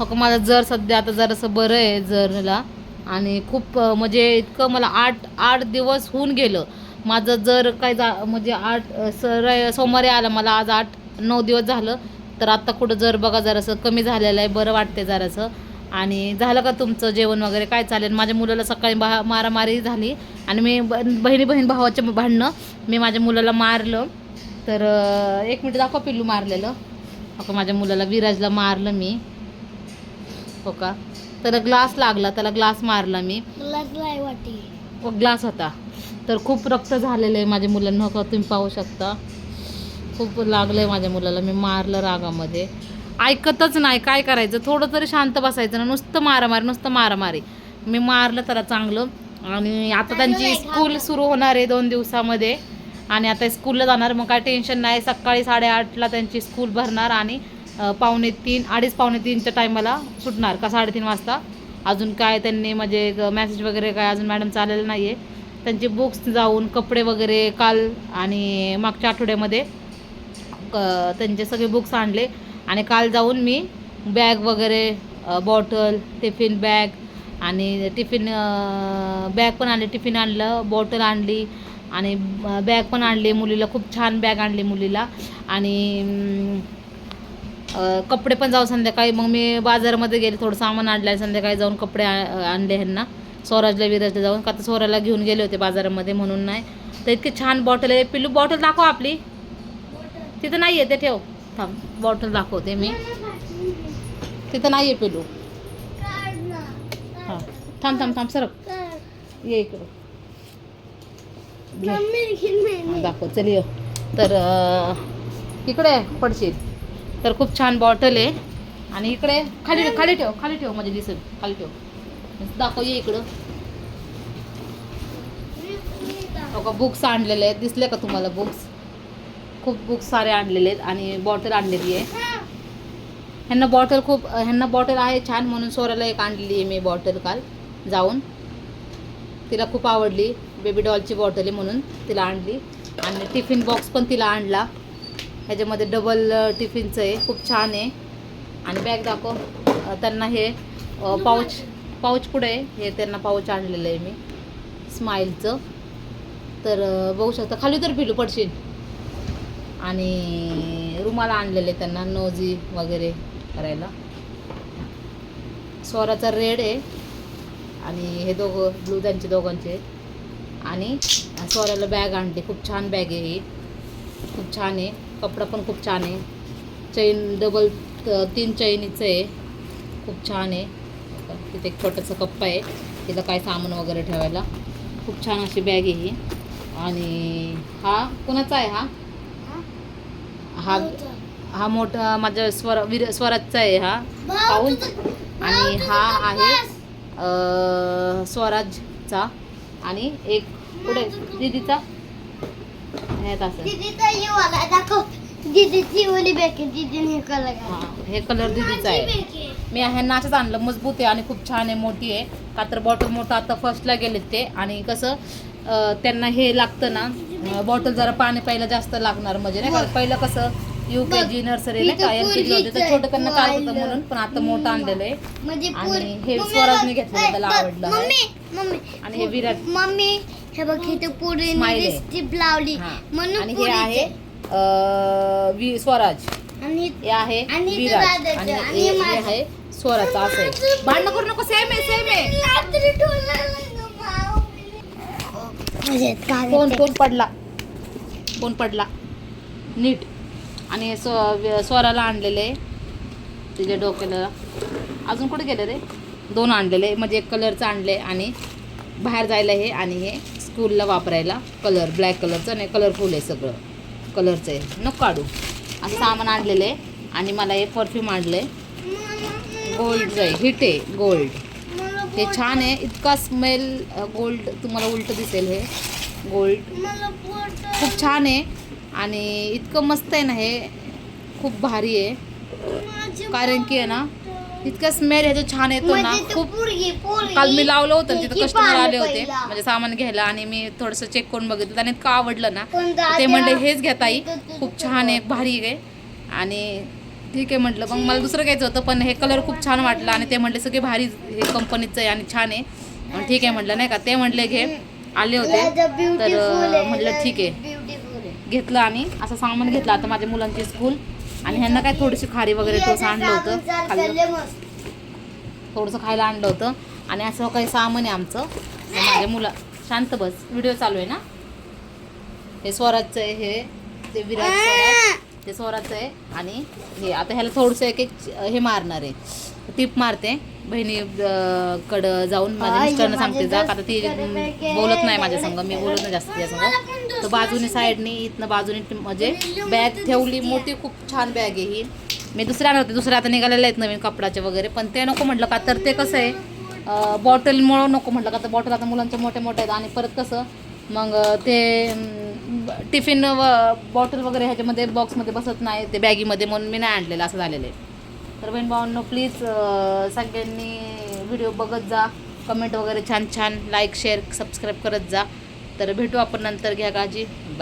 फक्त माझं जर सध्या आता जरासं बरं आहे जरला आणि खूप म्हणजे इतकं मला आठ आठ दिवस होऊन गेलं. माझं जर काय जा म्हणजे आठ सर सोमवारी आलं मला आज आठ नऊ दिवस झालं. तर आत्ता कुठं जर बघा जरासं कमी झालेलं आहे बरं वाटते जरासं. आणि झालं का तुमचं जेवण वगैरे काय चालेल? माझ्या मुलाला सकाळी बा मारामारी झाली. आणि मी ब बहिणी बहीण भावाचे भांडणं मी माझ्या मुलाला मारलं. तर एक मिनिट दाखवा पिल्लू मारलेलं. अगं माझ्या मुलाला विराजला मारलं मी. हो का त्याला ग्लास लागला त्याला ग्लास मारला मी. ग्लास होता. तर खूप रक्त झालेलं आहे माझ्या मुलांना. हो का तुम्ही पाहू शकता. खूप लागलं आहे माझ्या मुलाला. मी मारलं रागामध्ये. ऐकतच नाही. काय करायचं? थोडं तरी शांत बसायचं ना. नुसतं मारामारी नुसतं मारामारी. मी मारलं त्याला चांगलं. आणि आता त्यांची स्कूल सुरू होणार आहे दोन दिवसामध्ये. आणि आता स्कूलला जाणार. मग काय टेन्शन नाही. सकाळी साडेआठला त्यांची स्कूल भरणार आणि पावणे तीन अडीच पावणे तीनच्या टायमाला सुटणार का साडेतीन वाजता. अजून काय त्यांनी म्हणजे मॅसेज वगैरे काय अजून मॅडम चालेलं नाही आहे त्यांचे बुक्स जाऊन कपडे वगैरे काल आणि मागच्या आठवड्यामध्ये क- त्यांचे सगळे बुक्स आणले. आणि काल जाऊन मी बॅग वगैरे बॉटल टिफिन बॅग आणि टिफिन बॅग पण आणली टिफिन आणलं बॉटल आणली आणि बॅग पण आणली. मुलीला खूप छान बॅग आणली मुलीला. आणि कपडे पण जाऊ संध्याकाळी. मग मी बाजारामध्ये गेले थोडं सामान आणलं संध्याकाळी जाऊन कपडे आणले ह्यांना. स्वराजला विराजला जाऊन. का तर स्वराला घेऊन गेले होते बाजारामध्ये म्हणून नाही. तर इतकी छान बॉटल आहे. पिल्लू बॉटल दाखव आपली. तिथं नाही आहे ते ठेव. थांब. बॉटल दाखवते मी. तिथं नाही आहे पिल्लू. हां. थांब थांब थांब. सरक. ये इकडं. दाखव. चल ये. तर इकडे पडशील. तर खूप छान बॉटल आहे. आणि इकडे खाली खाली ठेव खाली ठेव म्हणजे दिसेल खाली ठेव. दाखव ये इकडं. बघा बुक्स आणलेले आहेत. दिसले का तुम्हाला बुक्स खूप बुक्स सारे आणलेले आहेत आणि बॉटल आणलेली आहे. ह्यांना बॉटल खूप ह्यांना बॉटल आहे छान म्हणून सोराला एक आणलेली आहे मी बॉटल काल जाऊन. तिला खूप आवडली. बेबी डॉलची बॉटल आहे म्हणून तिला आणली. आणि टिफिन बॉक्स पण तिला आणला. ह्याच्यामध्ये डबल टिफिनचं आहे. खूप छान आहे. आणि बॅग दाखव. त्यांना हे पाऊच पाऊच पुढे आहे. हे त्यांना पाऊच आणलेलं आहे मी. स्माईलचं तर बघू शकता. खाली तर पिलू पडशील. आणि रुमाला आणलेले त्यांना नोजी वगैरे करायला. स्वराचा रेड आहे. आणि हे दोघं ब्लू त्यांचे दोघांचे आणि स्वराला बॅग आणते. खूप छान बॅग आहे ही. खूप छान आहे. कपडा पण खूप छान आहे. चैन डबल तीन चैनीचं आहे. खूप छान आहे. तिथे एक छोटासा कप्पा आहे. तिला काय सामान वगैरे ठेवायला. खूप छान अशी बॅग आहे ही. आणि हा कोणाचा आहे हा? हा हा मोठा माझ्या स्वर विर स्वराजचा आहे हा. पाऊल आणि हा आहे स्वराजचा. आणि एक पुढे दीदीचा? असं. हे कलर हा हे कलर दीदीचा आहे. मी ह्यांना असंच आणलं मजबूत आहे आणि खूप छान आहे मोठी आहे. का तर बॉटल मोठं आता फर्स्टला गेलेत ते. आणि कसं अं, त्यांना हे लागतं ना बॉटल जरा पाणी प्यायला जास्त लागणार म्हणजे नाही का? पहिलं कसं यू के जी नर्सरी नाही का? एल के जी होते. तर छोटं त्यांना काय होतं म्हणून पण आता मोठं आणलेलं आहे. म्हणजे आणि हे स्वराजने घेतलेलं त्याला आवडलं. आहे. Mummy mummy. आणि हे विराट मम्मी हे बघ Smile आहे. स्टिप लावली. म्हणून आणि हे. आहे अं, वि स्वराज आणि हे आहे आणि विराज दादाचं, आणि आणि हे हे माझं. आहे स्वराचं असं आहे भांडण करू नको सेम आहे सेम आहे रात्री ठेवलेलं गं माऊली. म्हणजे काय कोण? कोण पडला कोण पडला नीट आणि हे स्व स्वराला आणलेले तिच्या डोक्याला अजून कुठे गेले रे दोन आणलेले म्हणजे एक कलरचं आणले आणि बाहेर जायला हे आणि हे स्कूलला वापरायला कलर ब्लॅक कलरचं नाही कलरफुल आहे सगळं. कलरचं आहे. नको काढू. असं सामान आणलेलं आहे आणि मला हे परफ्यूम आणलं आहे गोल्डचं आहे. हिट आहे. गोल्ड हे छान आहे. इतका स्मेल गोल्ड तुम्हाला उलट दिसेल हे. गोल्ड खूप छान आहे. आणि इतकं मस्त आहे ना हे. खूप भारी आहे. कारण की आहे ना इतका स्मेल ह्याचा छान येतो ना. म्हणजे खूप काल मी लावलं होतं तिथं कस्टमर आले होते. म्हणजे सामान घ्यायला आणि मी थोडंसं चेक करून बघितलं. त्याने इतकं आवडलं ना. ते म्हणले हेच घ्या ताई. खूप छान आहे भारी आहे. आणि ठीक आहे म्हटलं मग मला दुसरं घ्यायचं होतं पण हे कलर खूप छान वाटलं. आणि ते म्हटले सगळे भारी हे कंपनीचं आहे आणि छान आहे. ठीक आहे म्हटलं नाही का? ते म्हटले घे. आले होते. तर म्हटलं ठीक आहे. घेतलं आणि असं सामान घेतलं. आता माझ्या मुलांची स्कूल आणि ह्यांना काय थोडीशी खारी वगैरे टोस आणलं होतं खाल्लं थोडंसं खायला आणलं होतं. आणि असं काही सामान आहे आमचं. माझ्या मुला शांत बस. व्हिडिओ चालू आहे ना? हे स्वराजचं आहे हे ते विराट स्वराज ते स्वराजचं आहे आणि हे आता ह्याला थोडंसं एक एक हे मारणार आहे. टीप मारते. बहिणी कडं जाऊन माझ्या मिस्टरनं सांगते जा आता ती बोलत नाही माझ्या संग मी बोलत नाही जास्त संग. तर बाजूने साईडनी इथनं बाजूने म्हणजे बॅग ठेवली मोठी खूप छान बॅग आहे ही. मी दुसऱ्या आणत होते दुसऱ्या आता निघालेल्या आहेत नवीन कपड्याचे वगैरे पण ते नको म्हटलं का तर ते कसं आहे बॉटलमुळं नको म्हटलं का तर बॉटल आता मुलांच्या मोठ्या मोठ्या आहेत आणि परत कसं मग ते टिफिन व बॉटल वगैरे ह्याच्यामध्ये बॉक्समध्ये बसत नाही ते बॅगीमध्ये म्हणून मी नाही आणलेलं असं झालेलं आहे. तर बहीण भावांनो प्लीज सगळ्यांनी व्हिडिओ बघत जा कमेंट वगैरे छान छान लाईक शेअर सबस्क्राईब करत जा. तर भेटू आपण नंतर घ्या काळजी. बाय